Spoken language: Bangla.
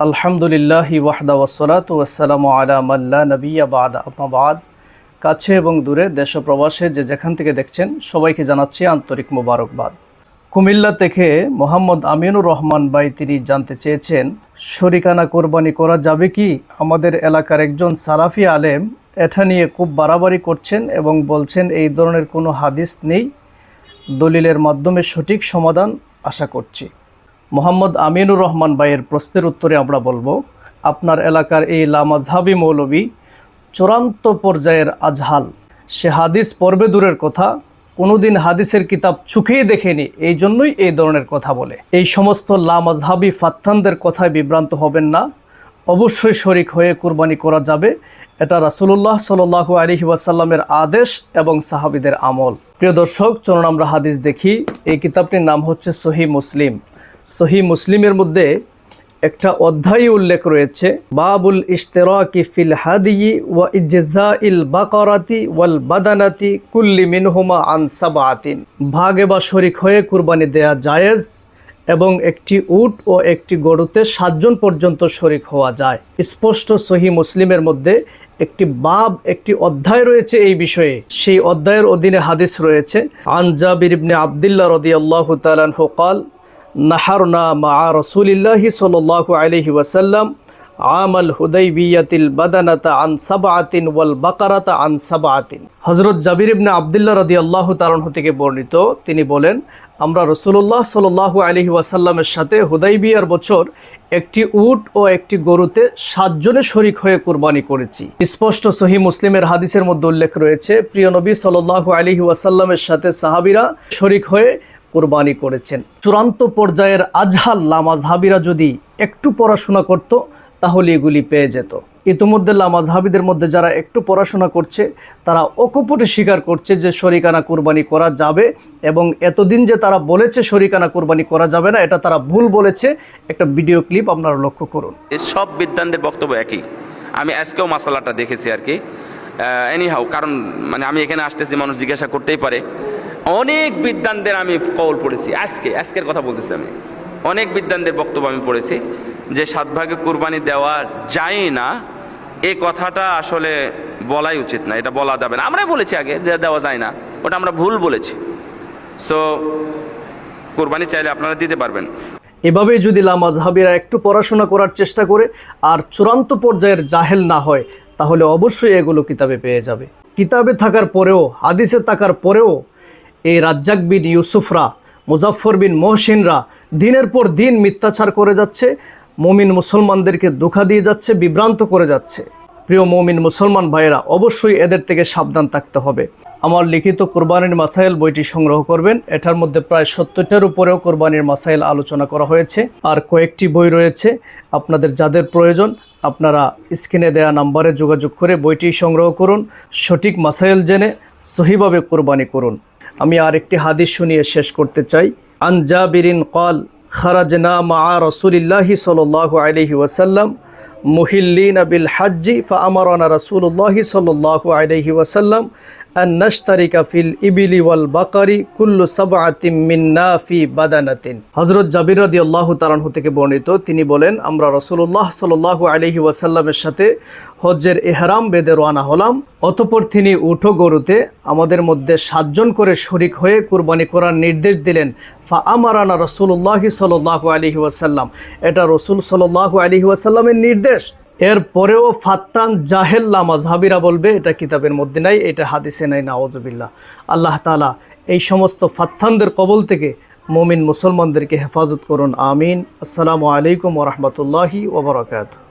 আলহামদুলিল্লাহ ওয়াহদা ওসলাত ওয়াসালাম আলা মাল্লা নবিয়া বাদ। আহমাবাদ কাছে এবং দূরে, দেশ প্রবাসে যে যেখান থেকে দেখছেন, সবাইকে জানাচ্ছি আন্তরিক মোবারকবাদ। কুমিল্লা থেকে মোহাম্মদ আমিনুর রহমান ভাই তিনি জানতে চেয়েছেন, শরিকানা কোরবানি করা যাবে কি? আমাদের এলাকার একজন সালাফি আলেম এটা নিয়ে খুব বাড়াবাড়ি করছেন এবং বলছেন, এই ধরনের কোনো হাদিস নেই। দলিলের মাধ্যমে সঠিক সমাধান আশা করছি। মোহাম্মদ আমিনুর রহমান ভাইয়ের প্রশ্নের উত্তরে আমরা বলব, আপনার এলাকার এই লামাজহাবি মৌলবি চূড়ান্ত পর্যায়ের আজহাল। সে হাদিস পর্বে দূরের কথা, কোনোদিন হাদিসের কিতাব চোখেই দেখেনি, এই জন্যই এই ধরনের কথা বলে। এই সমস্ত লামাজহাবি ফাত্তানদের কথায় বিভ্রান্ত হবেন না, অবশ্যই শরিক হয়ে কুরবানি করা যাবে, এটা রাসুলুল্লাহ সাল্লাহ আলহি ওয়াসাল্লামের আদেশ এবং সাহাবিদের আমল। প্রিয় দর্শক, চলুন আমরা হাদিস দেখি, এই কিতাবটির নাম হচ্ছে সহি মুসলিম। সহি মুসলিমের মধ্যে একটা অধ্যায় উল্লেখ রয়েছে, বাবুল ইশতেরাকি ফিল হাদি ওয়া ইজা ইল বাকরাতি ওয়াল বাদানাতি কুল্লি মিনহুমা আনসাবা আতিন ভাগে বা শরিক হয়ে কুরবানি দেয়া জায়েজ এবং একটি উট ও একটি গরুতে সাতজন পর্যন্ত শরিক হওয়া যায়। স্পষ্ট সহি মুসলিমের মধ্যে একটি বাব, একটি অধ্যায় রয়েছে এই বিষয়ে। সেই অধ্যায়ের অধীনে হাদিস রয়েছে আনজাবির ইবনে আবদুল্লাহ রদিয়াল্লাহ আল্লাহ তালান হকাল নাহারনা মা রসুলিল্লাহি সাল্লাল্লাহু আলাইহি ওয়াসাল্লাম আমাল হুদাইবিয়াতিল বাদানাতা আন সাবাআতিন ওয়াল বাকারাতা আন সাবাআতিন। হযরত জাবির ইবনে আব্দুল্লাহ রাদিয়াল্লাহু তাআলা থেকে বর্ণিত, তিনি বলেন, আমরা রসুল্লাহ সাল্লাল্লাহু আলাইহি ওয়াসাল্লামের সাথে হুদাইবিয়ার বছর একটি উট ও একটি গরুতে সাতজনে শরিক হয়ে কুরবানি করেছি। স্পষ্ট সহি মুসলিমের হাদিসের মধ্যে উল্লেখ রয়েছে, প্রিয় নবী সাল্লাল্লাহু আলাইহি ওয়াসাল্লামের সাথে সাহাবিরা শরিক হয়ে কোরবানি করেছেন। চূড়ান্ত পর্যায়ের আজহাল লামাজহাবিরা যদি একটু পড়াশোনা করত, তাহলে এগুলি পেয়ে যেত। ইতিমধ্যে লামাজহাবিদের মধ্যে যারা একটু পড়াশোনা করছে, তারা অকপটে স্বীকার করছে যে শরিকানা কোরবানি করা যাবে এবং এতদিন যে তারা বলেছে শরিকানা কোরবানি করা যাবে না, এটা তারা ভুল বলেছে। একটা ভিডিও ক্লিপ আপনারা লক্ষ্য করুন। সব বিদ্যানদের বক্তব্য একই। আমি আজকেও মশালাটা দেখেছি আর কি। এনিহাও কারণ মানে আমি এখানে আসতেছি, মানুষ জিজ্ঞাসা করতেই পারে। অনেক বিদ্যানদের আমি কল পড়েছি, আজকে, আজকের কথা বলতেছি আমি। অনেক বিদ্যানদের বক্তব্য আমি পড়েছি যে সাত ভাগে কুরবানি দেওয়া যায় না, এ কথাটা আসলে বলাই উচিত না, এটা বলা যাবে না। আমরাই বলেছি আগে যে দেওয়া যায় না, ওটা আমরা ভুল বলেছি। সো কুরবানি চাইলে আপনারা দিতে পারবেন। এভাবেই যদি লামাজহাবিরা একটু পড়াশোনা করার চেষ্টা করে আর চূড়ান্ত পর্যায়ের জাহেল না হয়, তাহলে অবশ্যই এগুলো কিতাবে পেয়ে যাবে। কিতাবে থাকার পরেও, হাদিসে থাকার পরেও এই রাজ্জাক বিন ইউসুফরা মুজাফর বিন মহসিনরা দিনের পর দিন মিথ্যাচার করে যাচ্ছে, মমিন মুসলমানদেরকে ধোকা দিয়ে যাচ্ছে, বিভ্রান্ত করে যাচ্ছে। প্রিয় মমিন মুসলমান ভাইয়েরা, অবশ্যই এদের থেকে সাবধান থাকতে হবে। আমার লিখিত কোরবানির মাসাইল বইটি সংগ্রহ করবেন। এটার মধ্যে প্রায় সত্তরটার উপরেও কোরবানির মাসাইল আলোচনা করা হয়েছে। আর কয়েকটি বই রয়েছে। আপনাদের যাদের প্রয়োজন, আপনারা স্ক্রিনে দেয়া নাম্বারে যোগাযোগ করে বইটি সংগ্রহ করুন। সঠিক মাসাইল জেনে সহিভাবে কোরবানি করুন। আমি আরেকটি হাদিস শুনিয়ে শেষ করতে চাই। আনজাবিরিন কল খারাজনা মা রসুলিল্লাহি সাল্লাল্লাহু আলহি ওয়াসাল্লাম, মুহিল্লিন বিল হাজ্জি ফা আমার রসুল্লাহি আলাইহি ওয়াসাল্লাম আন ফিল তাআলা থেকে বর্ণিত, তিনি বলেন, আমরা রাসূলুল্লাহ সাল্লাল্লাহু আলাইহি ওয়াসাল্লামের সাথে হজ্জের এহরাম, বেদে রওনা হলাম। অতপর তিনি উঠো গরুতে আমাদের মধ্যে সাতজন করে শরিক হয়ে কুরবানি করার নির্দেশ দিলেন। ফা আমারানা রসুল্লাহি সাল্লাহু আলহি ওয়াসাল্লাম। এটা রসুল সাল্লাহু আলহি ওয়াসাল্লামের নির্দেশ। এর পরেও ফাত্তান জাহেল্লা মাজহাবিরা বলবে, এটা কিতাবের মধ্যে নাই, এটা হাদিসে নাই নাওজবিল্লা আল্লাহ তালা এই সমস্ত ফাত্তানদের কবল থেকে মমিন মুসলমানদেরকে হেফাজত করুন, আমিন। আসসালামু আলাইকুম ওরহমতুল্লাহি ওবরাকাতু